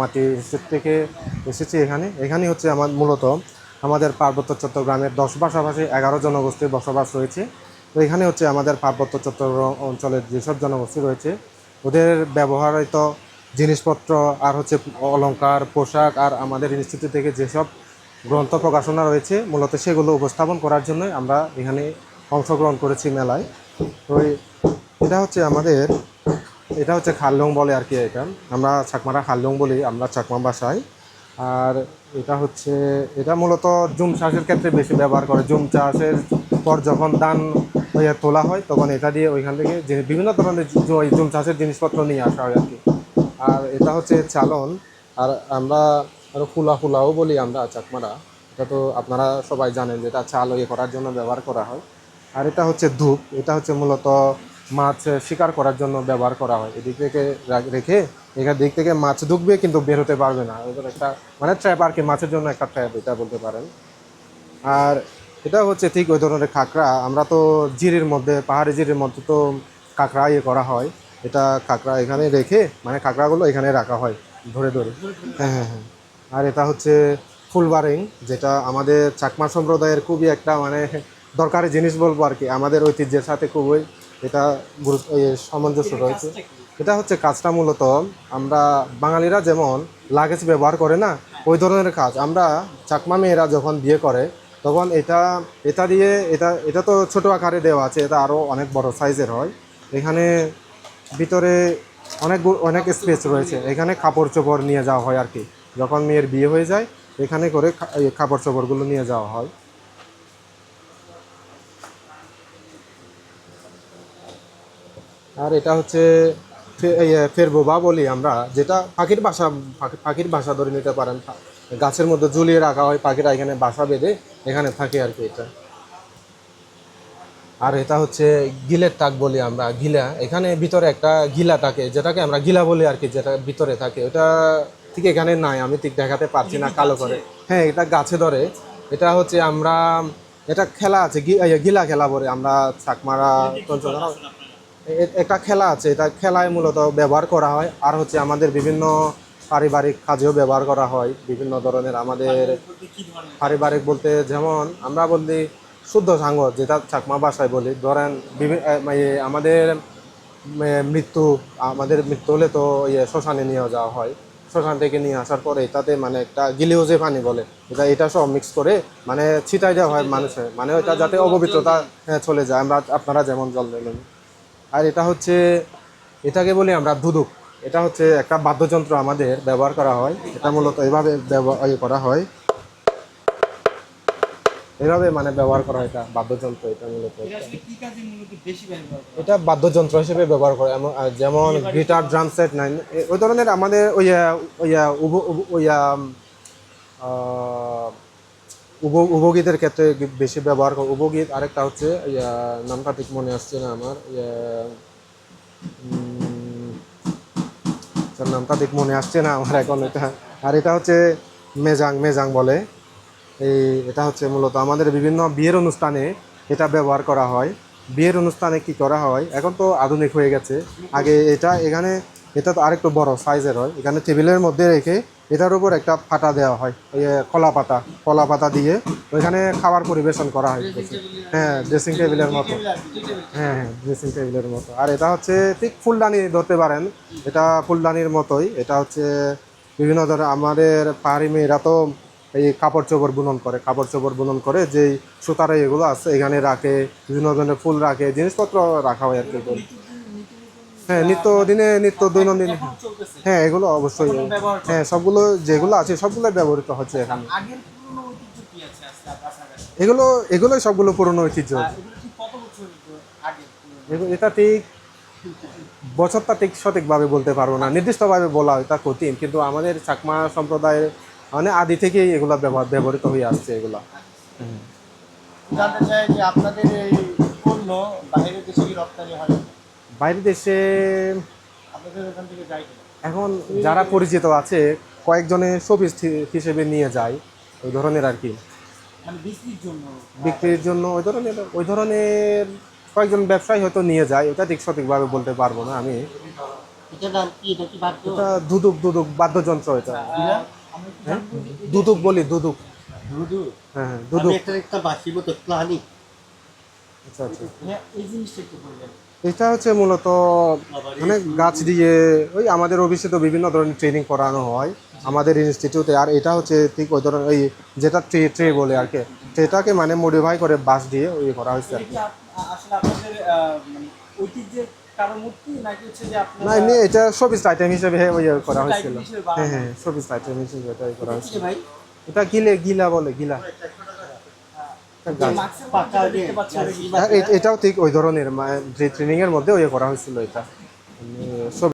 মাটি স্টেট থেকে এসেছি এখানে। এখানে হচ্ছে আমার মূলত আমাদের পার্বত্য চট্টগ্রামের দশ পাশাপাশি এগারো জনগোষ্ঠীর বসবাস রয়েছে। তো এখানে হচ্ছে আমাদের পার্বত্য চট্টগ্রাম অঞ্চলের যেসব জনগোষ্ঠী রয়েছে, ওদের ব্যবহৃত জিনিসপত্র আর হচ্ছে অলংকার, পোশাক আর আমাদের ইনস্টিটিউট থেকে যেসব গ্রন্থ প্রকাশনা রয়েছে, মূলত সেগুলো উপস্থাপন করার জন্য আমরা এখানে অংশগ্রহণ করেছি মেলায়। তো এটা হচ্ছে আমাদের এটা হচ্ছে খাললং বলে আর কি এটা। আমরা চাকমারা খাললং বলি, আমরা চাকমা ভাষায় আর এটা হচ্ছে, এটা মূলত জুম চাষের ক্ষেত্রে বেশি ব্যবহার করে। জুম চাষের পর যখন ধান হয়ে তোলা হয়, তখন এটা দিয়ে ওইখান থেকে যে- বিভিন্ন ধরনের জুম চাষের জিনিসপত্র নিয়ে আসা হয় আর কি। আর এটা হচ্ছে চালন। আর আমরা আরও ফুলা ফুলাও বলি আমরা চাকমারা। এটা তো আপনারা সবাই জানেন যে এটা চাল ইয়ে করার জন্য ব্যবহার করা হয়। আর এটা হচ্ছে ধূপ। এটা হচ্ছে মূলত মাছ শিকার করার জন্য ব্যবহার করা হয়। এদিক থেকে রেখে এখান দিক থেকে মাছ ঢুকবে কিন্তু বের হতে পারবে না। এদের একটা মানে ট্র্যাপ আর কি, মাছের জন্য একটা ট্র্যাপ এটা বলতে পারেন। আর এটা হচ্ছে ঠিক ওই ধরনের কাঁকড়া আমরা তো জিরির মধ্যে, পাহাড়ি জিরির মধ্যে তো কাঁকড়া ইয়ে করা হয়। এটা কাঁকড়া এখানে রেখে মানে কাঁকড়াগুলো এখানে রাখা হয়, ধরে ধরে। হ্যাঁ হ্যাঁ হ্যাঁ। আর এটা হচ্ছে ফুলবারিং, যেটা আমাদের চাকমা সম্প্রদায়ের খুবই একটা মানে দরকারি জিনিস বলব আর কি। আমাদের ঐতিহ্যের সাথে খুবই এটা গুরুত্ব সামঞ্জস্য রয়েছে। এটা হচ্ছে কাজটা মূলত আমরা বাঙালিরা যেমন লাগেজ ব্যবহার করে না ওই ধরনের কাজ। আমরা চাকমা মেয়েরা যখন বিয়ে করে তখন এটা এটা দিয়ে এটা এটা তো ছোট আকারে দেওয়া আছে এটা আরও অনেক বড় সাইজের হয়। এখানে ভিতরে অনেক অনেক স্পেস রয়েছে। এখানে কাপড় চোপড় নিয়ে যাওয়া হয় আর কি। যখন মেয়ের বিয়ে হয়ে যায় এখানে করে কাপড় চোপড়গুলো নিয়ে যাওয়া হয়। আর এটা হচ্ছে ফে- এই, এ, ফেরবোবা বলি আমরা যেটা পাখির বাসা পাখির বাসা ধরে নিতে পারেন। গাছের মধ্যে ঝুলিয়ে রাখা হয় পাখিরা এখানে বাসা বেঁধে এখানে থাকে আর কি এটা। আর এটা হচ্ছে গিলের টাক বলি আমরা গিলা। এখানে ভিতরে একটা গিলা থাকে যেটাকে আমরা গিলা বলি আর কি যেটা ভিতরে থাকে। ওটা ঠিক এখানে নাই আমি ঠিক দেখাতে পারছি না কালো করে। হ্যাঁ এটা গাছে ধরে। এটা হচ্ছে আমরা এটা খেলা আছে গিলা খেলা বলে আমরা চাকমারা একটা খেলা আছে এটা খেলায় মূলত ব্যবহার করা হয় আর হচ্ছে আমাদের বিভিন্ন পারিবারিক কাজেও ব্যবহার করা হয় বিভিন্ন ধরনের আমাদের পারিবারিক বলতে যেমন আমরা বলি শুদ্ধ সাঙ্গ যেটা চাকমা ভাষায় বলি। ধরেন আমাদের মৃত্যু আমাদের মৃত্যু হলে তো ইয়ে শ্মশানে নিয়ে যাওয়া হয়। শ্মশান থেকে নিয়ে আসার পরে এটাতে মানে একটা গিলিওজে পানি বলে এটা এটা সব মিক্স করে মানে ছিটাই দেওয়া হয় মানুষের মানে এটা যাতে অপবিত্রতা হ্যাঁ, চলে যায়। আমরা আপনারা যেমন জল দিলেন আর এটা হচ্ছে এটাকে বলি আমরা দুদুক এটা হচ্ছে একটা বাদ্যযন্ত্র আমাদের ব্যবহার করা হয়। এটা মূলত এভাবে ব্যবহার ইয়ে করা হয়। এভাবে মানে ব্যবহার করা হয় এটা বাদ্যযন্ত্র এটা মূলত এটা বাদ্যযন্ত্র হিসেবে ব্যবহার করে এমন যেমন গিটার ড্রাম সেট নাইন ওই ধরনের আমাদের ওই আহ, ওই উপগীতের ক্ষেত্রে বেশি ব্যবহার করে উপগীত আরেকটা হচ্ছে নামটা ঠিক মনে আসছে না আমার নামটা ঠিক মনে আসছে না আমার এখন এটা। আর এটা হচ্ছে মেজাং মেজাং বলে। এই, এটা হচ্ছে মূলত আমাদের বিভিন্ন বিয়ের অনুষ্ঠানে এটা ব্যবহার করা হয়। বিয়ের অনুষ্ঠানে কি করা হয়? এখন তো আধুনিক হয়ে গেছে। আগে এটা এখানে এটা তো আরেকটু বড় সাইজের হয়। এখানে টেবিলের মধ্যে রেখে এটার উপর একটা ফাটা দেওয়া হয়। ওই কলা পাতা কলা পাতা দিয়ে। ওইখানে খাবার পরিবেশন করা হয়। হ্যাঁ ড্রেসিং টেবিলের মতো। হ্যাঁ হ্যাঁ ড্রেসিং টেবিলের মতো। আর এটা হচ্ছে ঠিক ফুলদানি ধরতে পারেন। এটা ফুলদানির মতোই। এটা হচ্ছে বিভিন্ন ধরনের আমাদের পাহাড়ি মেয়েরা তো এই কাপড় চোপড় বুনন করে। কাপড় চোপড় বুনন করে যেই সুতারে এগুলো আছে এখানে রাখে বিভিন্ন ধরনের ফুল রাখে জিনিসপত্র রাখা হয় আর কি হ্যাঁ নিত্য দিনে নিত্য দৈনন্দিন। হ্যাঁ এগুলো অবশ্যই। হ্যাঁ সবগুলো যেগুলো আছে সবগুলো ব্যবহৃত হচ্ছে এখানে। এগুলো এগুলোই সবগুলো পুরনো ঐতিহ্য। এটা ঠিক বছরটা ঠিক সঠিকভাবে বলতে পারব না। নির্দিষ্টভাবে বলা হয় এটা কঠিন কিন্তু আমাদের চাকমা সম্প্রদায়ের মানে আদি থেকেই এগুলো ব্যবহার ব্যবহৃত হয়ে আসছে এগুলো। জানতে চাই যে আপনাদের এই পণ্য বাইরের দেশে রপ্তানি হয়? বাইরের দেশে এখন যারা পরিচিত আছে কয়েকজনে শোপিস হিসেবে নিয়ে যায় ওই ধরনের আর কি। মানে বিক্রির জন্য ওই ধরনের ওই ধরনের কয়েকজন ব্যবসায়ী হয়তো নিয়ে যায় ওটা ঠিক সঠিকভাবে বলতে পারব না আমি। এটার এটা কি বাদ্য? এটা দুদুক দুদুক বাদ্যযন্ত্র এটা। হ্যাঁ? হ্যাঁ দুদুক বলি দুদুক। দুদু হ্যাঁ হ্যাঁ দুদুক। একটা আচ্ছা আচ্ছা। হ্যাঁ এই জিনিসটা একটু বলবেন। এটা হচ্ছে মূলত মানে গাছ দিয়ে ওই আমাদের অফিসে তো বিভিন্ন ধরনের ট্রেনিং করানো হয় আমাদের ইনস্টিটিউটে আর এটা হচ্ছে ঠিক ওই ধরনের ওই যেটা ট্রে ট্রে বলে আর কি। ট্রেটাকে মানে মডিফাই করে বাস দিয়ে ওই করা হয়েছে আর কি। মানে না এমনি এটা শোপিস আইটেম হিসেবে ওই করা হয়েছিল। হ্যাঁ হ্যাঁ শোপিস আইটেম হিসেবে এটা করা হয়েছিল। এটা গিলে গিলা বলে গিলা। এটাও ঠিক ওই ধরনের ট্রেনিং এর মধ্যে ওই করা হয়েছিল এটা। সব